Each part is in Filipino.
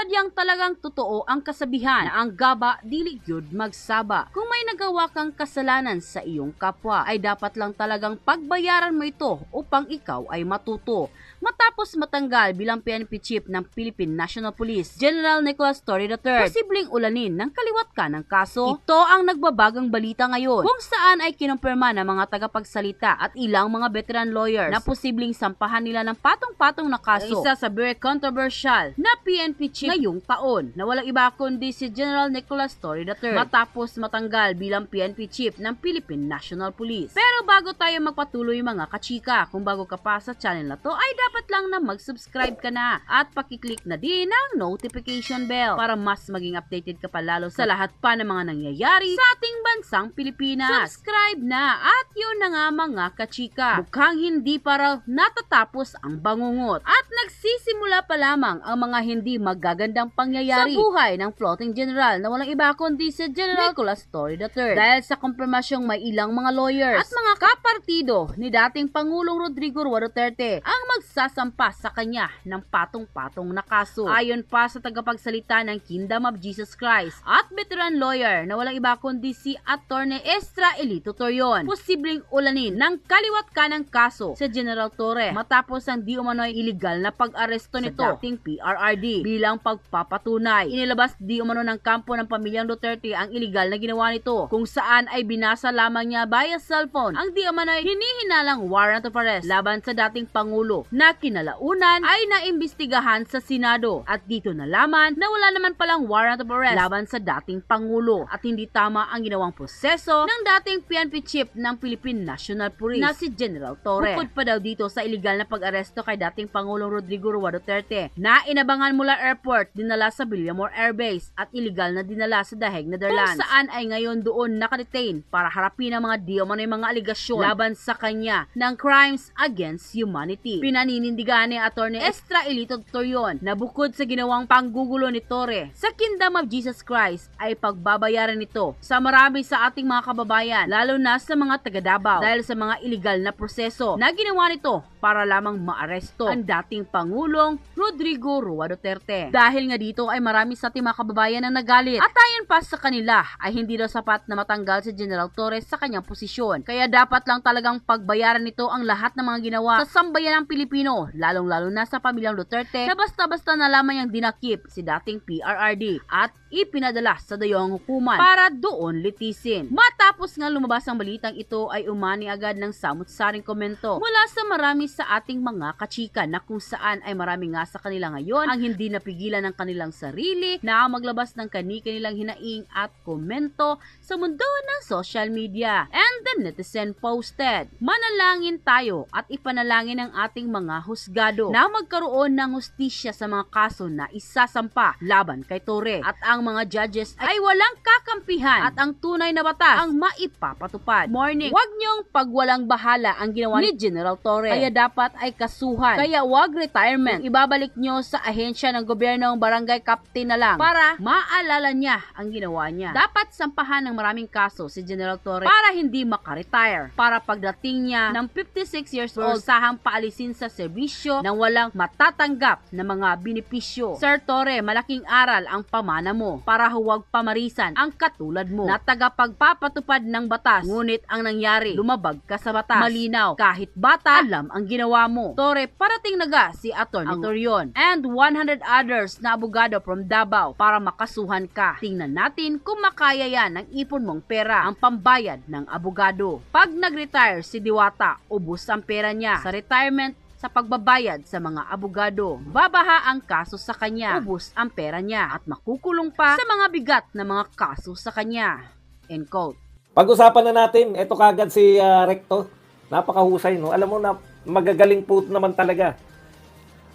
Sadyang talagang totoo ang kasabihan na ang gaba dili gyud magsaba. Kung may nagawa kang kasalanan sa iyong kapwa, ay dapat lang talagang pagbayaran mo ito upang ikaw ay matuto. Matapos matanggal bilang PNP chief ng Philippine National Police, General Nicholas Torre III, posibleng ulanin ng kaliwat ka ng kaso. Ito ang nagbabagang balita ngayon kung saan ay kinumpirma ng mga tagapagsalita at ilang mga veteran lawyers na posibleng sampahan nila ng patong-patong na kaso. Isa sa very controversial na PNP chief ngayong taon na walang iba kundi si General Nicholas Torre III matapos matanggal bilang PNP chief ng Philippine National Police. Pero bago tayo magpatuloy mga kachika, kung bago ka pa sa channel na to ay dapat lang na mag-subscribe ka na at pakiclick na din ang notification bell para mas maging updated ka pa lalo sa lahat pa ng mga nangyayari sa ating bansang Pilipinas. Subscribe na at yun na nga mga kachika. Mukhang hindi pa raw natatapos ang bangungot at nagsisimula pa lamang ang mga hindi magagandang pangyayari sa buhay ng floating general na walang iba kundi si General Nicolas Torre III. Dahil sa kompirmasyong may ilang mga lawyers at mga kapartido ni dating Pangulong Rodrigo Roa Duterte ang magsasampa sa kanya ng patong-patong na kaso. Ayon pa sa tagapagsalita ng Kingdom of Jesus Christ at veteran lawyer na walang iba kundi si Attorney Estra Elito Torion, posibleng ulanin ng kaliwat ka ng kaso sa General Torre matapos ang di umano'y iligal na pag-aresto nito sa dating PRRD bilang pagpapatunay. Inilabas di umano ng kampo ng pamilyang Duterte ang iligal na ginawa nito kung saan ay binasa lamang niya via cellphone ang di umano'y hinihinalang warrant of arrest laban sa dating Pangulo na kinalaunan ay naimbestigahan sa Senado at dito nalaman na wala naman palang warrant of arrest laban sa dating Pangulo at hindi tama ang ginawang proseso ng dating PNP chief ng Philippine National Police na si General Torre. Bukod pa daw dito sa iligal na pag-aresto kay dating Pangulong Rodrigo Roa Duterte. Na inabangan mula airport dinala sa Villamor Air Base at iligal na dinala sa Hague, Netherlands. Kung saan ay ngayon doon nakadetain para harapin ang mga di umano'y mga aligasyon laban sa kanya ng crimes against humanity. Pinaninindigan ni Attorney Estra Elito Torion na bukod sa ginawang panggugulo ni Torre sa Kingdom of Jesus Christ ay pagbabayaran nito sa marami sa ating mga kababayan lalo na sa mga taga Davao dahil sa mga illegal na proseso na ginawa nito para lamang maaresto ang dating Pangulong Rodrigo Roa Duterte. Dahil nga dito ay marami sa ating mga kababayan ang nagalit at ayon pa sa kanila ay hindi daw sapat na matanggal si General Torres sa kanyang posisyon. Kaya dapat lang talagang pagbayaran nito ang lahat ng mga ginawa sa sambayan ng Pilipino, lalong-lalo na sa pamilyang Duterte na basta-basta na lamang yung dinakip si dating PRRD at ipinadala sa dayong hukuman para doon litisin. Matapos nga lumabas ang balitang ito ay umani agad ng samut-saring komento mula sa marami sa ating mga kachika na kung saan ay marami nga sa kanila ngayon ang hindi napigilan ng kanilang sarili na maglabas ng kani-kanilang hinaing at komento sa mundo ng social media. And the netizen posted, Manalangin tayo at ipanalangin ang ating mga husgado na magkaroon ng hustisya sa mga kaso na isasampa laban kay Torre at ang mga judges ay walang kakampihan at ang tunay na batas ang maipapatupad. Morning, wag niyong pagwalang bahala ang ginawa ni General Torre. Kaya dapat ay kasuhan. Kaya wag retirement. Ibabalik niyo sa ahensya ng gobyerno ng barangay captain na lang para maalala niya ang ginawa niya. Dapat sampahan ng maraming kaso si General Torre para hindi makaretire. Para pagdating niya ng 56 years old, sahang paalisin sa serbisyo nang walang matatanggap na mga benepisyo. Sir Torre, malaking aral ang pamana mo para huwag pamarisan ang katulad mo na tagapagpapatupad ng batas. Ngunit ang nangyari, lumabag ka sa batas. Malinaw, kahit bata, alam ang ginawa mo. Torre, parating naga si Atty. Torion and 100 others na abogado from Davao para makasuhan ka. Tingnan natin kung makaya yan ng ipon mong pera ang pambayad ng abogado. Pag nag-retire si Diwata, ubos ang pera niya sa retirement sa pagbabayad sa mga abogado. Babaha ang kaso sa kanya, ubos ang pera niya at makukulong pa sa mga bigat na mga kaso sa kanya. End quote. Pag-usapan na natin, ito kagad si ah, Recto. Napakahusay, no? Alam mo na magagaling po naman talaga.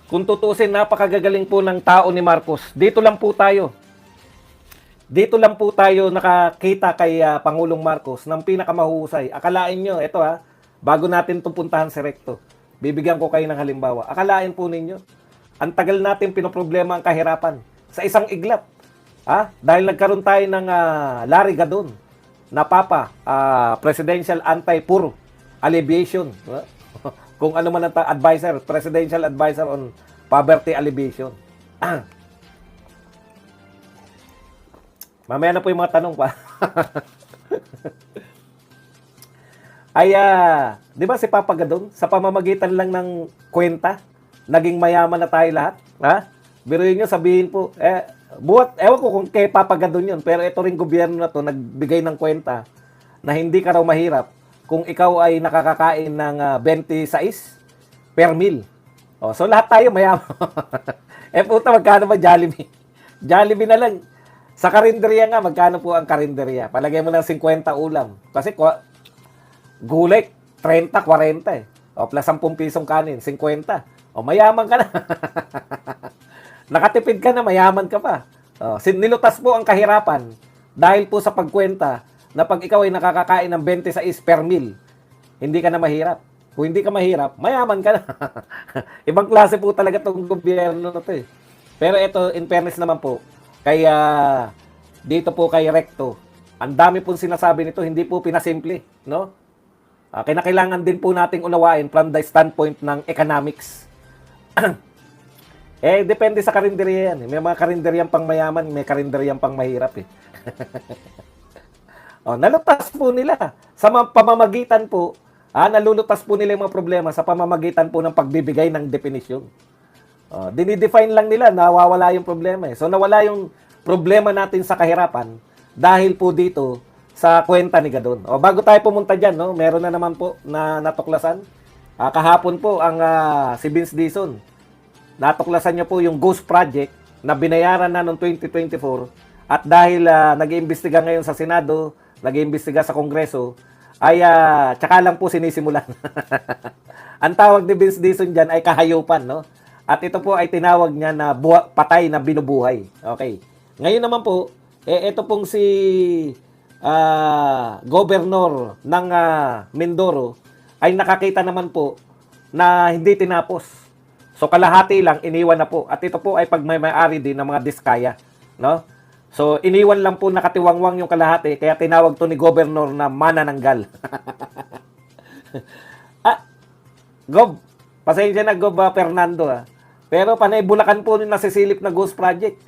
Kung tutusin, napakagagaling po ng tao ni Marcos. Dito lang po tayo. Dito lang po tayo nakakita kay ah, Pangulong Marcos ng pinakamahusay. Akalain nyo, ito ha, bago natin pupuntahan si Recto, bibigyan ko kayo ng halimbawa. Akalain po ninyo, ang tagal natin pinoproblema ang kahirapan sa isang iglap. Ha? Dahil nagkaroon tayo ng ah, Larry Gadon na papa, ah, Presidential Anti-Poor Alleviation. Kung ano man ang advisor, Presidential Advisor on Poverty Alleviation. Mamaya na po yung mga tanong pa. Ay, ah, di ba si Papa Gadon, sa pamamagitan lang ng kwenta, naging mayaman na tayo lahat? Ha? Biruin nyo, sabihin po, eh, buhat, ewan ko kung kay Papa Gadon yun, pero ito rin gobyerno na to, nagbigay ng kwenta na hindi ka raw mahirap kung ikaw ay nakakakain ng ah, 26 per meal. Oh, so lahat tayo mayaman. eh puta, magkano ba Jollibee? Jollibee na lang. Sa karinderya nga, magkano po ang karinderya? Palagay mo lang 50 ulam. Kasi gulay, 30, 40 eh. O plus 10 pisong kanin, 50. O mayaman ka na. Nakatipid ka na, mayaman ka pa. O, sin- nilutas po ang kahirapan dahil po sa pagkwenta na pag ikaw ay nakakakain ng 26 per meal, hindi ka na mahirap. Kung hindi ka mahirap, mayaman ka na. Ibang klase po talaga itong gobyerno na to eh. Pero ito, in fairness naman po, kaya dito po kay Recto, ang dami pong sinasabi nito, hindi po pinasimple, no? Ah, kinakailangan din po nating unawain from the standpoint ng economics. eh, depende sa karinderya yan. eh. May mga karinderyang pang mayaman, may karinderyang pang mahirap eh. oh, nalutas po nila. Sa pamamagitan po, ah, nalulutas po nila yung mga problema sa pamamagitan po ng pagbibigay ng definisyon. Oh, dinidefine lang nila, nawawala yung problema eh. So nawala yung problema natin sa kahirapan dahil po dito sa kwenta ni Gadon. O bago tayo pumunta diyan, no, meron na naman po na natuklasan. Ah, kahapon po ang ah, si Vince Dizon. Natuklasan niya po yung Ghost Project na binayaran na noong 2024 at dahil ah, nag-iimbestiga ngayon sa Senado, nag-iimbestiga sa Kongreso, ay ah, tsaka lang po sinisimulan. ang tawag ni Vince Dizon diyan ay kahayupan, no? At ito po ay tinawag niya na buha- patay na binubuhay. Okay. Ngayon naman po, eh, ito pong si ah, governor ng ah, Mindoro ay nakakita naman po na hindi tinapos. So kalahati lang iniwan na po. At ito po ay pagmay-ari din ng mga diskaya, no? So iniwan lang po nakatiwangwang yung kalahati kaya tinawag to ni governor na manananggal. ah, Gob, pasensya na Gob ah, Fernando ah. Pero panay Bulacan po yung nasisilip na Ghost Project.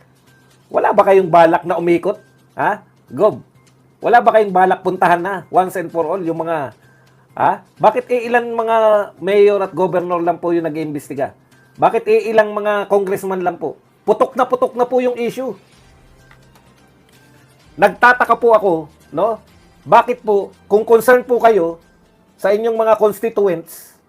Wala ba kayong balak na umikot? Ha? Gob, wala ba kayong balak puntahan na once and for all yung mga ha? Bakit iilan mga mayor at governor lang po yung nag-iimbestiga? Bakit iilang mga congressman lang po? Putok na putok na po yung issue. Nagtataka po ako, no? Bakit po, kung concerned po kayo sa inyong mga constituents,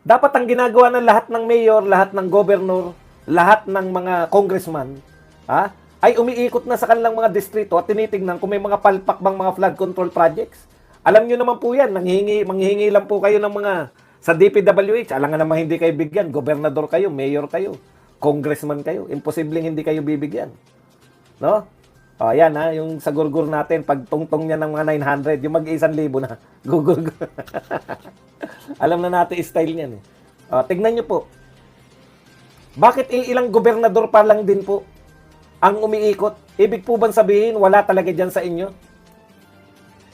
dapat ang ginagawa ng lahat ng mayor, lahat ng governor, lahat ng mga congressman, ha, ay umiikot na sa kanilang mga distrito at tinitingnan kung may mga palpak bang mga flood control projects. Alam nyo naman po yan, nanghihingi, manghihingi lang po kayo ng mga sa DPWH. Alam nga naman hindi kayo bigyan. Gobernador kayo, mayor kayo, congressman kayo. Imposibleng hindi kayo bibigyan. No? O, yan ha, yung sa gurgur natin, pag tungtong niya ng mga 900, yung mag-isang libo na. Gugurgur. Alam na natin style niyan eh. O, tignan nyo po. Bakit ilang gobernador pa lang din po ang umiikot? Ibig po bang sabihin, wala talaga dyan sa inyo?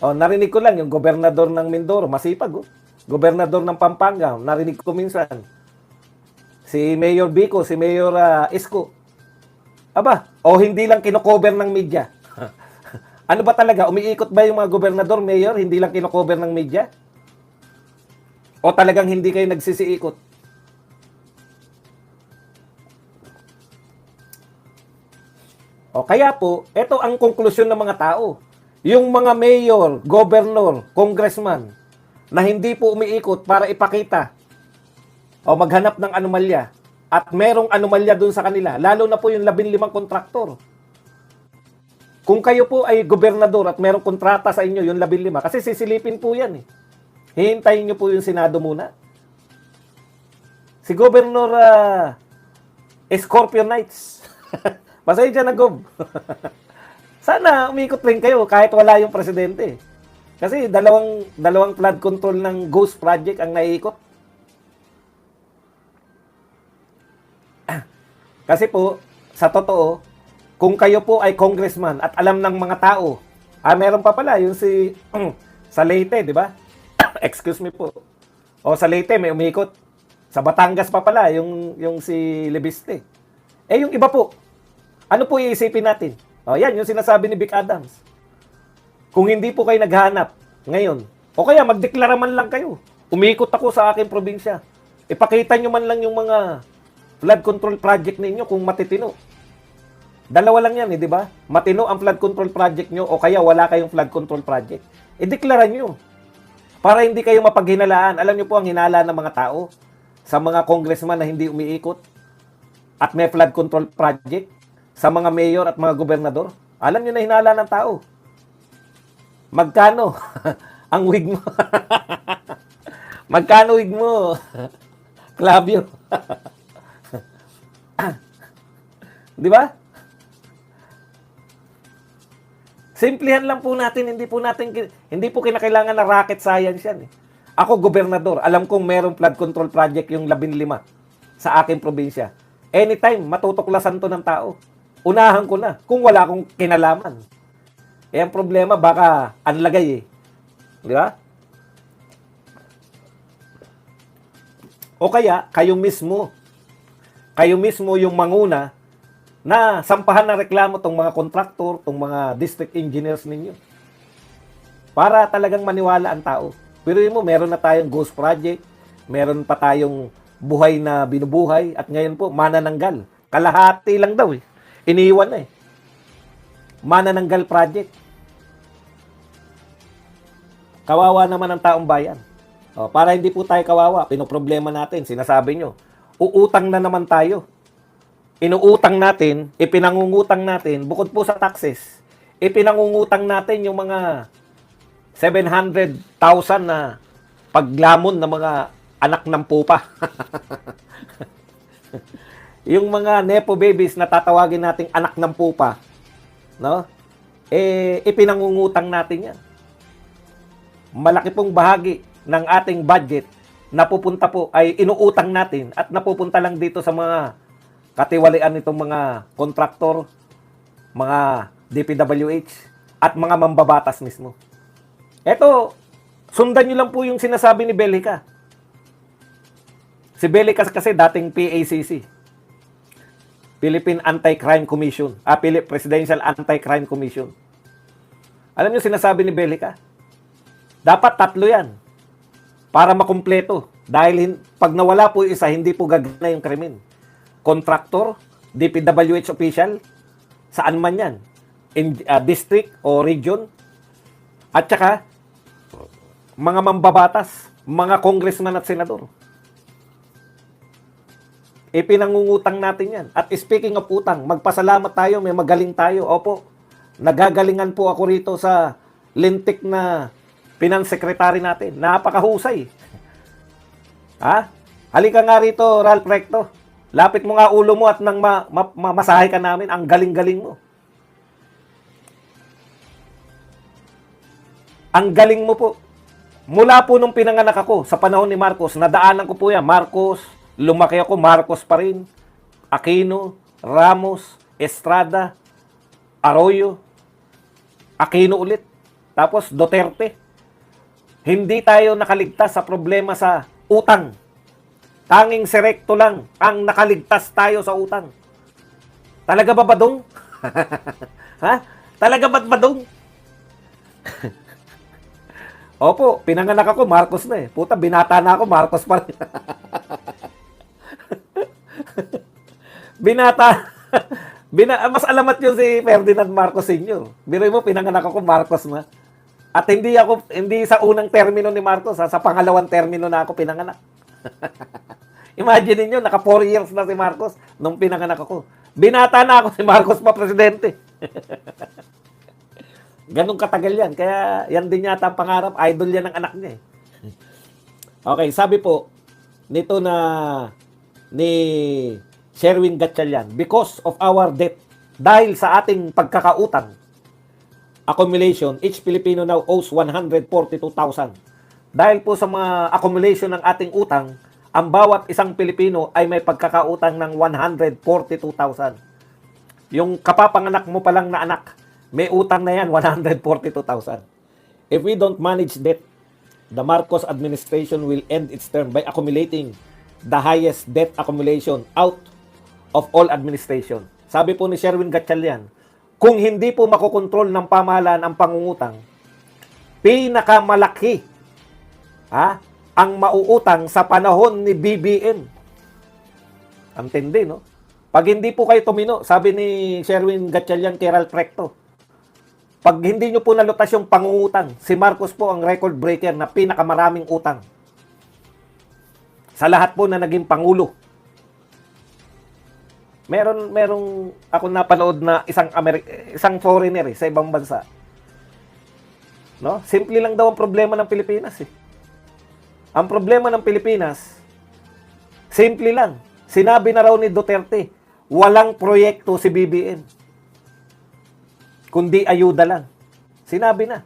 O, narinig ko lang yung gobernador ng Mindoro, masipag oh. Gobernador ng Pampanga, narinig ko minsan. Si Mayor Bico, si Mayor ah, Isko. Aba, o hindi lang kinocover ng media. ano ba talaga? Umiikot ba yung mga gobernador, mayor, hindi lang kinocover ng media? O talagang hindi kayo nagsisiikot? O kaya po, ito ang konklusyon ng mga tao. Yung mga mayor, governor, congressman na hindi po umiikot para ipakita o maghanap ng anomalya at merong anomalya dun sa kanila, lalo na po yung 15 kontraktor. Kung kayo po ay gobernador at merong kontrata sa inyo, yung 15, kasi sisilipin po yan eh. Hihintayin nyo po yung Senado muna. Si Governor uh, Scorpio Knights. Pasensya na, Gob. Sana umikot rin kayo kahit wala yung presidente. Kasi dalawang dalawang flood control ng Ghost Project ang naiikot. Kasi po, sa totoo, kung kayo po ay congressman at alam ng mga tao, ah, meron pa pala yung si sa Leyte, di ba? Excuse me po. O sa Leyte may umikot. Sa Batangas pa pala yung yung si Lebiste. Eh yung iba po, ano po iisipin natin? O, yan, yung sinasabi ni Vic Adams. Kung hindi po kayo naghanap ngayon, o kaya magdeklara man lang kayo. Umikot ako sa aking probinsya. Ipakita nyo man lang yung mga flood control project ninyo kung matitino. Dalawa lang yan, eh, di ba? Matino ang flood control project nyo o kaya wala kayong flood control project. I-deklara nyo. Para hindi kayo mapaghinalaan. Alam nyo po ang hinala ng mga tao sa mga congressman na hindi umiikot at may flood control project sa mga mayor at mga gobernador. Alam nyo na hinala ng tao. Magkano ang wig mo? Magkano wig mo? Clavio. Di ba? Simplihan lang po natin, hindi po natin hindi po kinakailangan na rocket science yan. Eh. Ako gobernador, alam kong merong flood control project yung 15 sa aking probinsya. Anytime matutuklasan to ng tao. Unahan ko na kung wala akong kinalaman. Eh ang problema baka anlagay eh. Di ba? O kaya kayo mismo kayo mismo yung manguna na sampahan ng reklamo tong mga kontraktor, tong mga district engineers ninyo. Para talagang maniwala ang tao. Pero mo, meron na tayong ghost project, meron pa tayong buhay na binubuhay, at ngayon po, manananggal. Kalahati lang daw eh. Iniiwan na eh. Manananggal project. Kawawa naman ang taong bayan. O, para hindi po tayo kawawa, pinoproblema natin, sinasabi nyo, uutang na naman tayo inuutang natin, ipinangungutang natin, bukod po sa taxes, ipinangungutang natin yung mga 700,000 na paglamon ng mga anak ng pupa. yung mga nepo babies na tatawagin nating anak ng pupa, no? Eh, ipinangungutang natin yan. Malaki pong bahagi ng ating budget na pupunta po ay inuutang natin at napupunta lang dito sa mga katiwalian nitong mga kontraktor, mga DPWH, at mga mambabatas mismo. Eto, sundan nyo lang po yung sinasabi ni Belica. Si Belica kasi dating PACC. Philippine Anti-Crime Commission. Ah, Philip Presidential Anti-Crime Commission. Alam nyo sinasabi ni Belica? Dapat tatlo yan. Para makumpleto. Dahil pag nawala po isa, hindi po gagana yung krimen contractor, DPWH official, saan man yan, in uh, district o region, at saka mga mambabatas, mga congressman at senador. Ipinangungutang natin yan. At speaking of utang, magpasalamat tayo, may magaling tayo. Opo, nagagalingan po ako rito sa lintik na finance secretary natin. Napakahusay. Ha? Halika nga rito, Ralph Recto. Lapit mo nga ulo mo at nang ma- ma- mamasahe ka namin, ang galing-galing mo. Ang galing mo po. Mula po nung pinanganak ako sa panahon ni Marcos, nadaanan ko po yan. Marcos, lumaki ako, Marcos pa rin. Aquino, Ramos, Estrada, Arroyo, Aquino ulit. Tapos Duterte. Hindi tayo nakaligtas sa problema sa utang. Tanging si Recto lang ang nakaligtas tayo sa utang. Talaga ba badong? ha? Talaga ba badong? Opo, pinanganak ako, Marcos na eh. Puta, binata na ako, Marcos pa rin. binata. Bina, mas alamat yun si Ferdinand Marcos Sr. Biro mo, pinanganak ako, Marcos na. At hindi ako, hindi sa unang termino ni Marcos, ha, sa pangalawang termino na ako pinanganak. Imagine niyo naka 4 years na si Marcos nung pinanganak ako. Binata na ako si Marcos pa presidente. Ganong katagal yan. Kaya yan din yata ang pangarap. Idol yan ng anak niya eh. Okay, sabi po, nito na ni Sherwin Gatchalian, because of our debt, dahil sa ating pagkakautang, accumulation, each Filipino now owes 142,000. Dahil po sa mga accumulation ng ating utang, ang bawat isang Pilipino ay may pagkakautang ng 142,000. Yung kapapanganak mo pa lang na anak, may utang na yan, 142,000. If we don't manage debt, the Marcos administration will end its term by accumulating the highest debt accumulation out of all administration. Sabi po ni Sherwin Gatchalian, kung hindi po makokontrol ng pamahalaan ang pangungutang, pinakamalaki ha, ang mauutang sa panahon ni BBM. Ang tindi, no? Pag hindi po kayo tumino, sabi ni Sherwin Gatchalian kay Ralph Recto, pag hindi nyo po nalutas yung pangungutang, si Marcos po ang record breaker na pinakamaraming utang. Sa lahat po na naging pangulo. Meron merong ako napanood na isang Ameri- isang foreigner eh, sa ibang bansa. No? Simple lang daw ang problema ng Pilipinas eh. Ang problema ng Pilipinas, simple lang. Sinabi na raw ni Duterte, walang proyekto si BBM. Kundi ayuda lang. Sinabi na.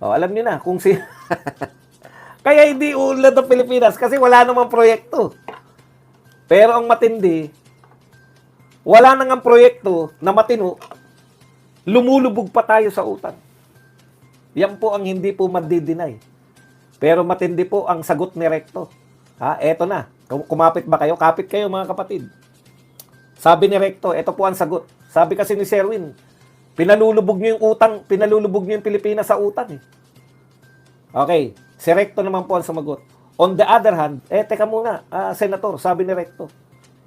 O, alam niyo na kung si... Kaya hindi ulad ng Pilipinas kasi wala namang proyekto. Pero ang matindi, wala nang ang proyekto na matino, lumulubog pa tayo sa utang. Yan po ang hindi po madidinay. Pero matindi po ang sagot ni Recto. Ha, eto na. Kum- Kumapit ba kayo? Kapit kayo mga kapatid. Sabi ni Recto, eto po ang sagot. Sabi kasi ni Sherwin, pinalulubog niyo yung utang, pinalulubog niyo yung Pilipinas sa utang eh. Okay, si Recto naman po ang sumagot. On the other hand, eh teka muna, ah, Senator, sabi ni Recto,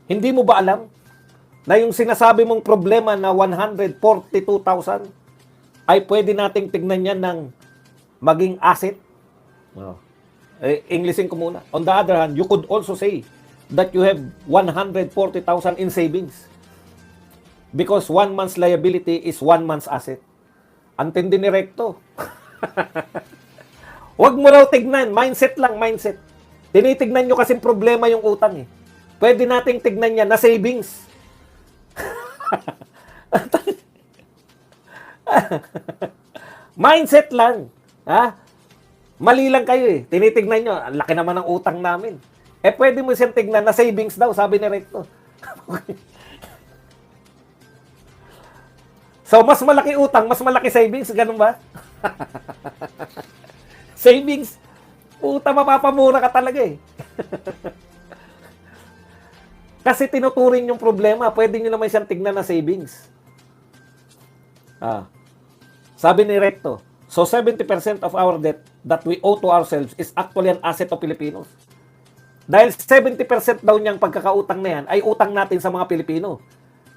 hindi mo ba alam na yung sinasabi mong problema na 142,000 ay pwede nating tignan yan ng maging asset? Oh. Eh, Englishin ko muna. On the other hand, you could also say that you have 140,000 in savings. Because one month's liability is one month's asset. Antindi ni Recto. Huwag mo raw tignan. Mindset lang, mindset. Tinitignan nyo kasing problema yung utang eh. Pwede nating tignan yan na savings. mindset lang. Ha? Mali lang kayo eh. Tinitignan nyo, ang laki naman ng utang namin. Eh, pwede mo siyang tignan na savings daw, sabi ni Recto. so, mas malaki utang, mas malaki savings, ganun ba? savings, puta, mapapamura ka talaga eh. Kasi tinuturing yung problema, pwede nyo naman siyang tignan na savings. Ah. Sabi ni Recto, so 70% of our debt that we owe to ourselves is actually an asset of Filipinos. Dahil 70% daw niyang pagkakautang na yan ay utang natin sa mga Pilipino.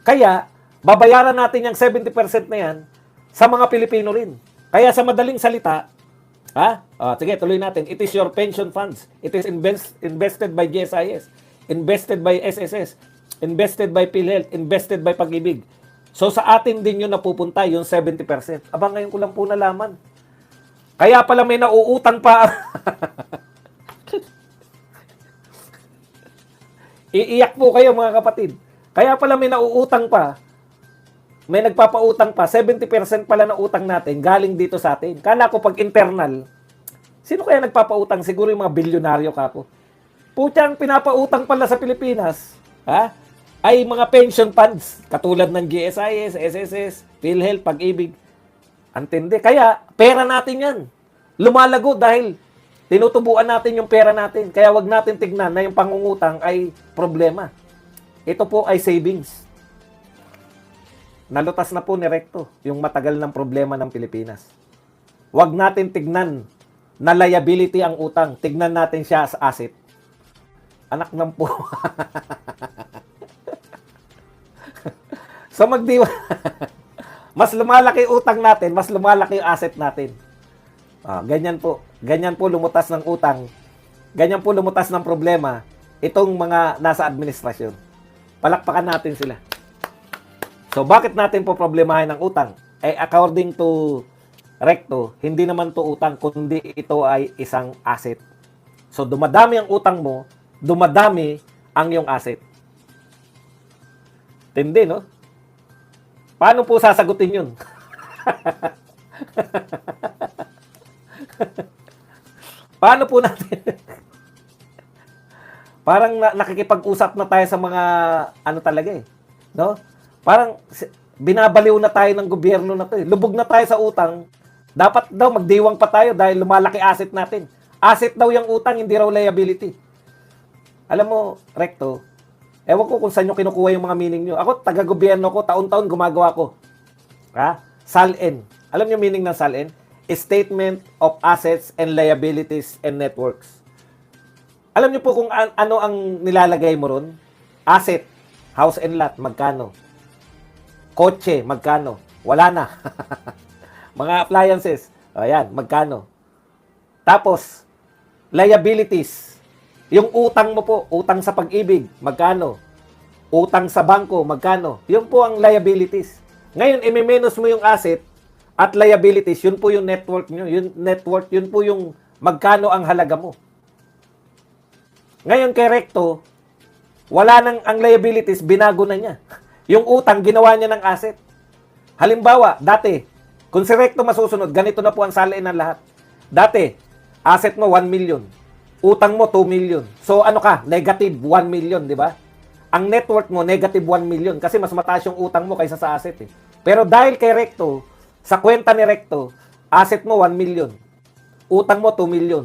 Kaya, babayaran natin yung 70% na yan sa mga Pilipino rin. Kaya sa madaling salita, ha? Ah, sige, tuloy natin. It is your pension funds. It is invest, invested by GSIS, invested by SSS, invested by PhilHealth, invested by Pag-ibig. So sa atin din yun napupunta, yung 70%. Aba, ngayon ko lang po nalaman. Kaya pala may nauutang pa. Iiyak po kayo mga kapatid. Kaya pala may nauutang pa. May nagpapautang pa. 70% pala na utang natin galing dito sa atin. Kala ko pag internal, sino kaya nagpapautang? Siguro yung mga bilyonaryo kako. Putyang pinapautang pala sa Pilipinas. Ha? Ay mga pension funds. Katulad ng GSIS, SSS, PhilHealth, Pag-ibig. Antindi. Kaya pera natin yan. Lumalago dahil tinutubuan natin yung pera natin. Kaya wag natin tignan na yung pangungutang ay problema. Ito po ay savings. Nalutas na po ni Recto yung matagal ng problema ng Pilipinas. Wag natin tignan na liability ang utang. Tignan natin siya as asset. Anak ng po. so magdiwa. mas lumalaki utang natin, mas lumalaki yung asset natin. Ah, ganyan po. Ganyan po lumutas ng utang. Ganyan po lumutas ng problema itong mga nasa administrasyon. Palakpakan natin sila. So, bakit natin po problemahin ang utang? Eh, according to Recto, hindi naman to utang, kundi ito ay isang asset. So, dumadami ang utang mo, dumadami ang iyong asset. Tindi, no? Paano po sasagutin yun? Paano po natin? Parang na, nakikipag-usap na tayo sa mga ano talaga eh. No? Parang binabaliw na tayo ng gobyerno na to eh. Lubog na tayo sa utang. Dapat daw magdiwang pa tayo dahil lumalaki asset natin. Asset daw yung utang, hindi raw liability. Alam mo, Recto, Ewan ko kung saan nyo kinukuha yung mga meaning nyo. Ako, taga-gobyerno ko, taon-taon gumagawa ko. Ha? SALN. Alam nyo meaning ng SALN? Statement of Assets and Liabilities and Networks. Alam nyo po kung an- ano ang nilalagay mo ron? Asset, house and lot, magkano? Kotse, magkano? Wala na. mga appliances, ayan, magkano? Tapos, liabilities. Yung utang mo po, utang sa pag-ibig, magkano? Utang sa bangko, magkano? Yun po ang liabilities. Ngayon, imimenos mo yung asset at liabilities, yun po yung network nyo. Yung network, yun po yung magkano ang halaga mo. Ngayon, kay Recto, wala nang ang liabilities, binago na niya. Yung utang, ginawa niya ng asset. Halimbawa, dati, kung si Recto masusunod, ganito na po ang salain ng lahat. Dati, asset mo 1 million. Utang mo 2 million. So ano ka? Negative 1 million, di ba? Ang net worth mo, negative 1 million kasi mas mataas yung utang mo kaysa sa asset eh. Pero dahil kay Recto, sa kwenta ni Recto, asset mo 1 million. Utang mo 2 million.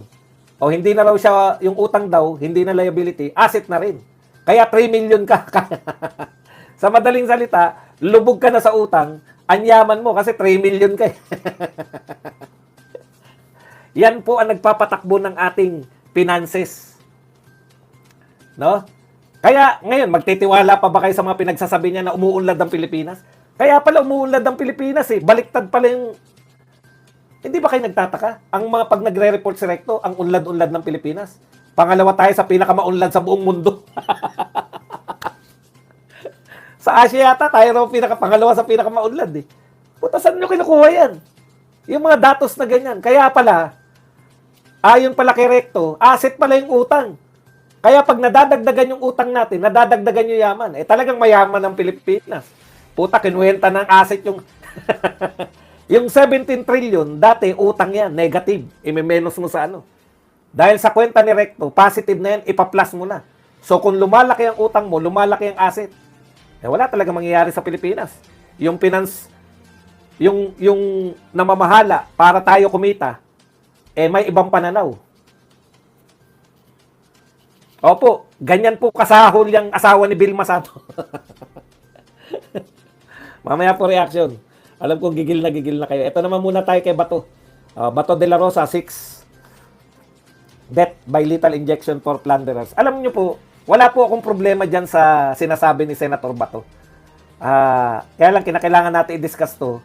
O hindi na raw siya, yung utang daw, hindi na liability, asset na rin. Kaya 3 million ka. sa madaling salita, lubog ka na sa utang, anyaman mo kasi 3 million ka. eh. Yan po ang nagpapatakbo ng ating finances. No? Kaya ngayon, magtitiwala pa ba kayo sa mga pinagsasabi niya na umuunlad ang Pilipinas? Kaya pala umuunlad ang Pilipinas eh. Baliktad pala yung... Hindi ba kayo nagtataka? Ang mga pag nagre-report si Recto, ang unlad-unlad ng Pilipinas. Pangalawa tayo sa pinakamaunlad sa buong mundo. sa Asia yata, tayo raw pinakapangalawa sa pinakamaunlad eh. Puta, saan nyo kinukuha yan? Yung mga datos na ganyan. Kaya pala, ayon pala kay Recto, asset pala yung utang. Kaya pag nadadagdagan yung utang natin, nadadagdagan yung yaman. Eh talagang mayaman ang Pilipinas. Puta, kinuwenta ng asset yung... yung 17 trillion, dati utang yan, negative. Imimenos mo sa ano. Dahil sa kwenta ni Recto, positive na yan, ipa-plus mo na. So kung lumalaki ang utang mo, lumalaki ang asset. Eh wala talaga mangyayari sa Pilipinas. Yung finance, yung, yung namamahala para tayo kumita, eh may ibang pananaw. Opo, ganyan po kasahol yung asawa ni Bill Masato. Mamaya po reaction. Alam ko gigil na gigil na kayo. Ito naman muna tayo kay Bato. Ah, Bato de la Rosa, 6. Death by lethal injection for plunderers. Alam niyo po, wala po akong problema dyan sa sinasabi ni Senator Bato. Ah, kaya lang kinakailangan natin i-discuss to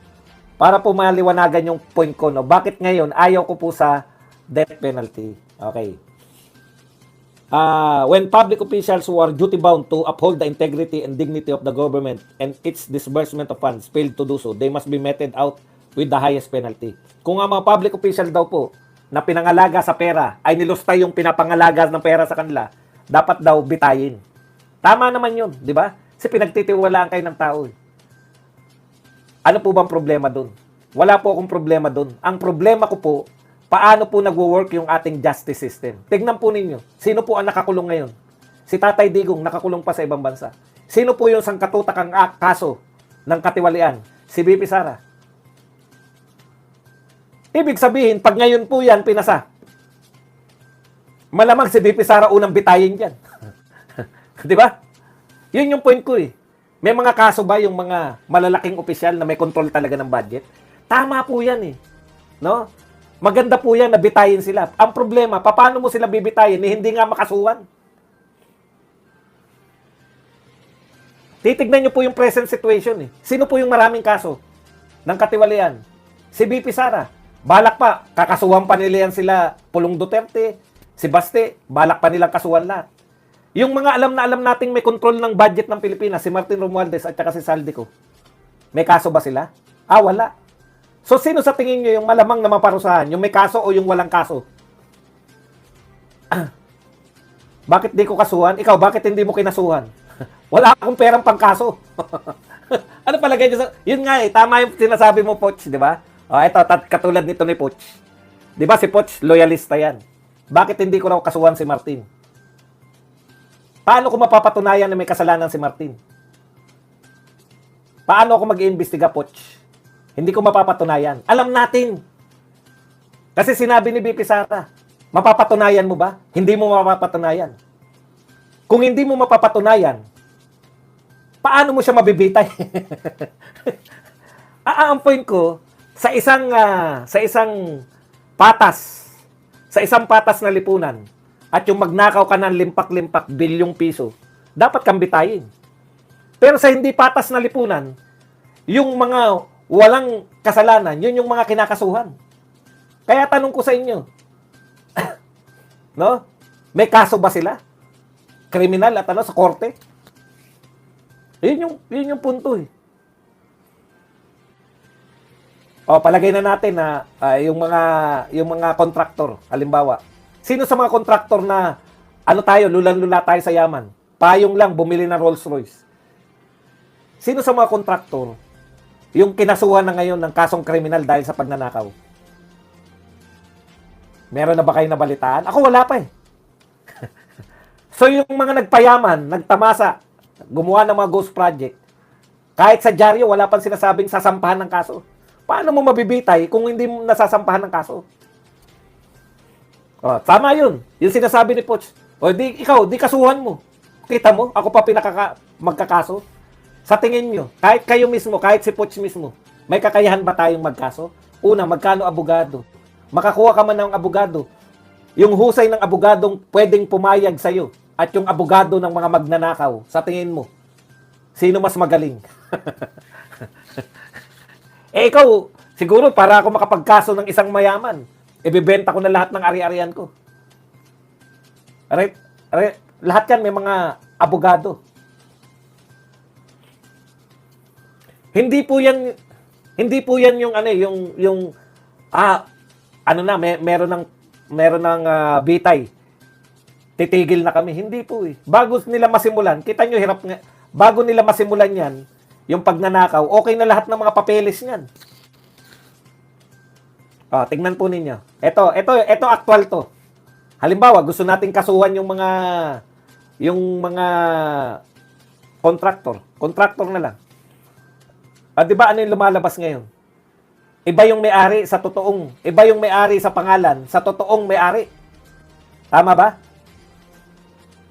para po maliwanagan yung point ko. No? Bakit ngayon ayaw ko po sa death penalty? Okay. Uh, when public officials who are duty-bound to uphold the integrity and dignity of the government and its disbursement of funds fail to do so, they must be meted out with the highest penalty. Kung ang mga public official daw po na pinangalaga sa pera ay nilustay yung pinapangalaga ng pera sa kanila, dapat daw bitayin. Tama naman yun, di ba? Kasi pinagtitiwalaan kayo ng tao. eh. Ano po bang problema doon? Wala po akong problema doon. Ang problema ko po, paano po nagwo-work yung ating justice system. Tignan po ninyo, sino po ang nakakulong ngayon? Si Tatay Digong nakakulong pa sa ibang bansa. Sino po yung sangkatutakang kaso ng katiwalian? Si BP Sara. Ibig sabihin, pag ngayon po yan pinasa, malamang si BP Sara unang bitayin dyan. Di ba? Yun yung point ko eh. May mga kaso ba yung mga malalaking opisyal na may control talaga ng budget? Tama po yan eh. No? Maganda po yan na bitayin sila. Ang problema, paano mo sila bibitayin eh, hindi nga makasuhan? Titignan nyo po yung present situation eh. Sino po yung maraming kaso ng katiwalian? Si BP Sara. Balak pa, kakasuhan pa nila yan sila Pulong Duterte, si Baste, balak pa nilang kasuhan lahat. Yung mga alam na alam nating may control ng budget ng Pilipinas, si Martin Romualdez at saka si Saldico, may kaso ba sila? Ah, wala. So, sino sa tingin nyo yung malamang na maparusahan? Yung may kaso o yung walang kaso? bakit di ko kasuhan? Ikaw, bakit hindi mo kinasuhan? Wala akong perang pangkaso. ano palagay nyo sa... Yun nga eh, tama yung sinasabi mo, Poch, di ba? O, ito, katulad nito ni Poch. Di ba si Poch, loyalista yan. Bakit hindi ko raw kasuhan si Martin? Paano ko mapapatunayan na may kasalanan si Martin? Paano ako mag-iimbestiga, Poch? Hindi ko mapapatunayan. Alam natin. Kasi sinabi ni BP Sara, mapapatunayan mo ba? Hindi mo mapapatunayan. Kung hindi mo mapapatunayan, paano mo siya mabibitay? ah, ang point ko, sa isang ah, sa isang patas, sa isang patas na lipunan, at yung magnakaw ka ng limpak-limpak bilyong piso, dapat kang bitayin. Pero sa hindi patas na lipunan, yung mga walang kasalanan, yun yung mga kinakasuhan. Kaya tanong ko sa inyo, no? May kaso ba sila? Kriminal at ano sa korte? Yun yung, yun yung punto eh. O, palagay na natin na ah, yung mga yung mga kontraktor, halimbawa. Sino sa mga kontraktor na ano tayo, lulan-lula tayo sa yaman? Payong lang bumili ng Rolls Royce. Sino sa mga kontraktor yung kinasuhan na ngayon ng kasong kriminal dahil sa pagnanakaw? Meron na ba kayo nabalitaan? Ako wala pa eh. so yung mga nagpayaman, nagtamasa, gumawa ng mga ghost project, kahit sa dyaryo, wala pang sinasabing sasampahan ng kaso. Paano mo mabibitay kung hindi mo nasasampahan ng kaso? Oh, tama yun. Yung sinasabi ni Poch. O di, ikaw, di kasuhan mo. Kita mo, ako pa pinaka magkakaso. Sa tingin nyo, kahit kayo mismo, kahit si Poch mismo, may kakayahan ba tayong magkaso? Una, magkano abogado? Makakuha ka man ng abogado. Yung husay ng abogadong pwedeng pumayag sa'yo at yung abogado ng mga magnanakaw, sa tingin mo, sino mas magaling? eh ikaw, siguro para ako makapagkaso ng isang mayaman, ibebenta ko na lahat ng ari-arian ko. Right? right? Lahat yan may mga abogado. Hindi po yan hindi po yan yung ano eh, yung yung ah ano na may meron ng meron ng ah, bitay. Titigil na kami. Hindi po eh. Bago nila masimulan, kita nyo hirap nga. Bago nila masimulan yan, yung pagnanakaw, okay na lahat ng mga papeles niyan. Oh, tingnan po ninyo. Ito, ito, ito actual to. Halimbawa, gusto nating kasuhan yung mga yung mga contractor. Contractor na lang. Ah, 'di ba ano yung lumalabas ngayon? Iba yung may-ari sa totoong, iba yung may-ari sa pangalan sa totoong may-ari. Tama ba?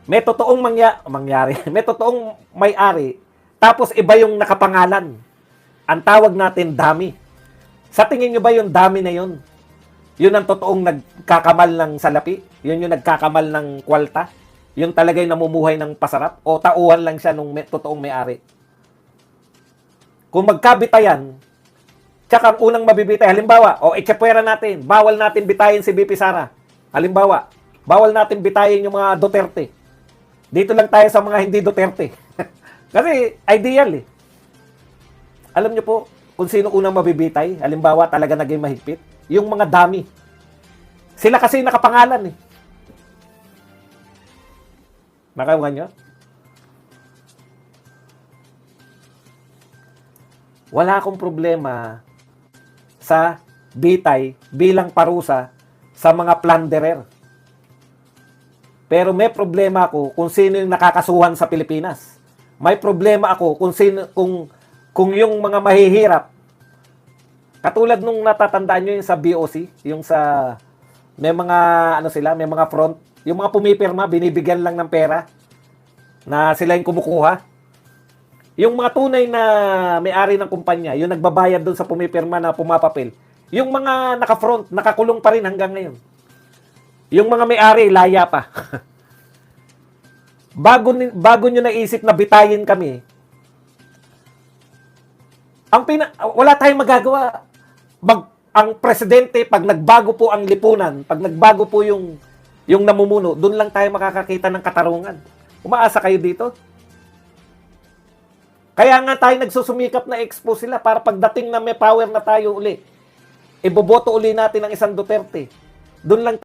May totoong mangya, mangyari. May totoong may-ari. Tapos iba yung nakapangalan. Ang tawag natin dami. Sa tingin nyo ba yung dami na yun? Yun ang totoong nagkakamal ng salapi? Yun yung nagkakamal ng kwalta? Yung talaga yung namumuhay ng pasarap? O tauhan lang siya nung may, totoong may-ari? Kung magkabitayan, tsaka ang unang mabibitay, halimbawa, o itsapwera natin, bawal natin bitayin si BP Sara. Halimbawa, bawal natin bitayin yung mga Duterte. Dito lang tayo sa mga hindi Duterte. Kasi ideal eh. Alam niyo po, kung sino unang mabibitay, halimbawa talaga naging mahigpit, yung mga dami. Sila kasi nakapangalan eh. Nakawan nyo? Wala akong problema sa bitay bilang parusa sa mga plunderer. Pero may problema ako kung sino yung nakakasuhan sa Pilipinas. May problema ako kung sino kung kung yung mga mahihirap katulad nung natatandaan nyo yung sa BOC, yung sa may mga ano sila, may mga front, yung mga pumipirma binibigyan lang ng pera na sila yung kumukuha. Yung mga tunay na may-ari ng kumpanya, yung nagbabayad doon sa pumipirma na pumapapel, yung mga naka-front, nakakulong pa rin hanggang ngayon. Yung mga may-ari, laya pa. bago, bago nyo naisip na bitayin kami, ang pina, wala tayong magagawa. Mag, ang presidente, pag nagbago po ang lipunan, pag nagbago po yung, yung namumuno, doon lang tayo makakakita ng katarungan. Umaasa kayo dito? Kaya nga tayo nagsusumikap na expose sila para pagdating na may power na tayo uli, iboboto uli natin ang isang Duterte. Doon lang